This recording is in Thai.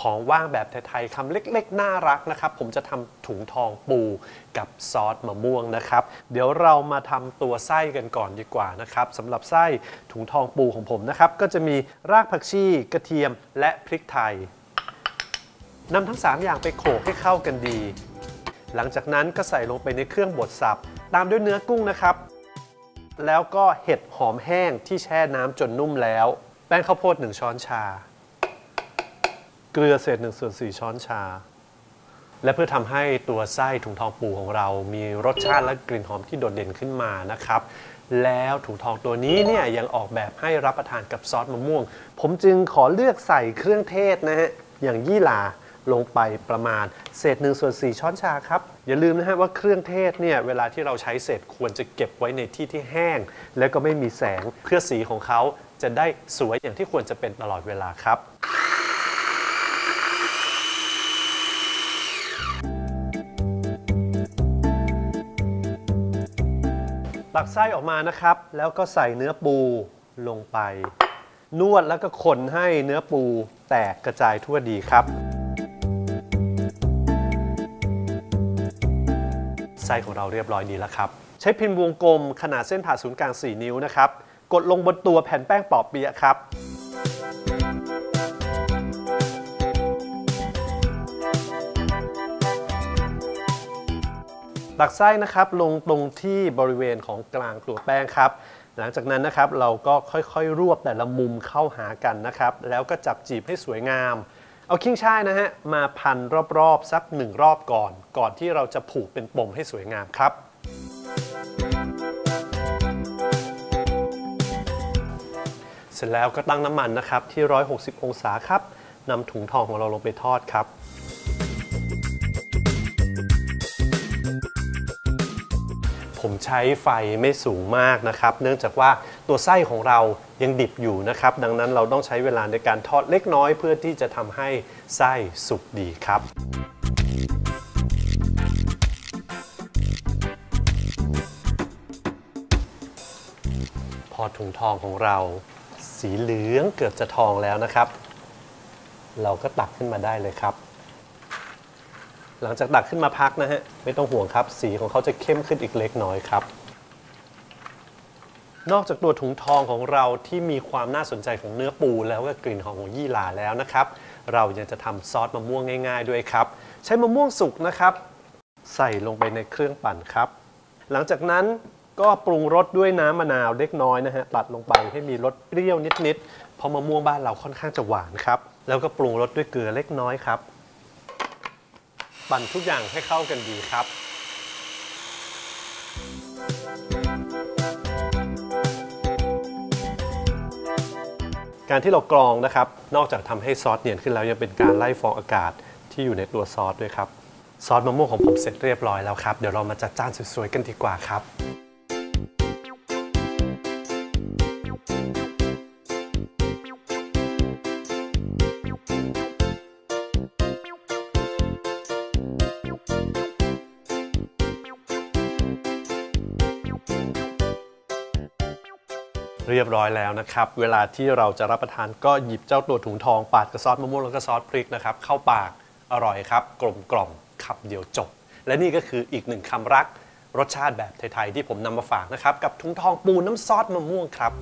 ของว่างแบบไทยๆคำเล็กๆ น่ารักนะครับ ผมจะทำถุงทองปูกับซอสมะม่วงนะครับ เดี๋ยวเรามาทำตัวไส้กันก่อนดีกว่านะครับสำหรับไส้ถุงทองปูของผมนะครับ ก็จะมีรากผักชีกระเทียมและพริกไทยนำทั้ง 3 อย่างไปโขลกให้เข้ากันดี หลังจากนั้นก็ใส่ลงไปในเครื่องบดสับ ตามด้วยเนื้อกุ้งนะครับ แล้วก็เห็ดหอมแห้งที่แช่น้ำจนนุ่มแล้ว แป้งข้าวโพด 1 ช้อนชา เกลือเศษ1ส่วน4ช้อนชา และเพื่อทำให้ตัวไส้ถุงทองปูของเรา มีรสชาติและกลิ่นหอมที่โดดเด่นขึ้นมานะครับ แล้วถุงทองตัวนี้เนี่ยยังออกแบบให้รับประทานกับซอสมะม่วง ผมจึงขอเลือกใส่เครื่องเทศนะฮะอย่างยี่หร่าลงไปประมาณเศษ1ส่วน4ช้อนชาครับ อย่าลืมนะฮะว่าเครื่องเทศเนี่ยเวลาที่เราใช้เสร็จควรจะเก็บไว้ในที่ที่แห้ง และก็ไม่มีแสงเพื่อสีของเขาจะได้สวยอย่างที่ควรจะเป็นตลอดเวลาครับ ตักไส้ออกมานะครับ แล้วก็ใส่เนื้อปูลงไป นวดแล้วก็คนให้เนื้อปูแตกกระจายทั่วดีครับ ไส้ของเราเรียบร้อยดีแล้วครับ ใช้พิมพ์วงกลมขนาดเส้นผ่าศูนย์กลาง 4 นิ้วนะครับ กดลงบนตัวแผ่นแป้งปอบเปียะครับ ตักไส้นะครับลงตรงที่บริเวณของกลางตัวแป้งครับ หลังจากนั้นนะครับเราก็ค่อยๆ รวบแต่ละมุมเข้าหากันนะครับ แล้วก็จับจีบให้สวยงาม เอาขิ้งช่ายนะฮะมาพันรอบๆ สักหนึ่งรอบก่อน ก่อนที่เราจะผูกเป็นปมให้สวยงามครับ เสร็จแล้วก็ตั้งน้ำมันนะครับที่ 160 องศาครับนำถุงทองของเราลงไปทอดครับ ใช้ไฟไม่สูงมากนะครับ เนื่องจากว่าตัวไส้ของเรายังดิบอยู่นะครับ ดังนั้นเราต้องใช้เวลาในการทอดเล็กน้อย เพื่อที่จะทำให้ไส้สุกดีครับพอถุงทองของเราสีเหลืองเกือบจะทองแล้วนะครับ เราก็ตักขึ้นมาได้เลยครับ หลังจากตักขึ้นมาพักนะฮะ ไม่ต้องห่วงครับ สีของเขาจะเข้มขึ้นอีกเล็กน้อยครับ นอกจากตัวถุงทองของเราที่มีความน่าสนใจของเนื้อปูแล้วก็กลิ่นหอมของยี่หร่าแล้วนะครับ เรายังจะทำซอสมะม่วงง่าย ๆ ด้วยครับ ใช้มะม่วงสุกนะครับ ใส่ลงไปในเครื่องปั่นครับ หลังจากนั้นก็ปรุงรสด้วยน้ำมะนาวเล็กน้อยนะฮะตัดลงไปให้มีรสเปรี้ยวนิดๆเพราะมะม่วงบ้านเราค่อนข้างจะหวานครับ แล้วก็ปรุงรสด้วยเกลือเล็กน้อยครับ ปั่นทุกอย่างให้เข้ากันดีครับ การที่เรากรองนะครับ นอกจากทำให้ซอสเนียนขึ้นแล้วยังเป็นการไล่ฟองอากาศที่อยู่ในตัวซอสด้วยครับ ซอสมะม่วงของผมเสร็จเรียบร้อยแล้วครับ เดี๋ยวเรามาจัดจานสวยๆกันดีกว่าครับ เรียบร้อยแล้วนะครับ เวลาที่เราจะรับประทานก็หยิบเจ้าตัวถุงทองปาดกับซอสมะม่วงแล้วก็ซอสพริกนะครับเข้าปากอร่อยครับ กลมกล่อมขับเดียวจบ และนี่ก็คืออีกหนึ่งคำรัก รสชาติแบบไทย ๆ ที่ผมนำมาฝากนะครับ กับถุงทองปูน้ำซอสมะม่วงครับ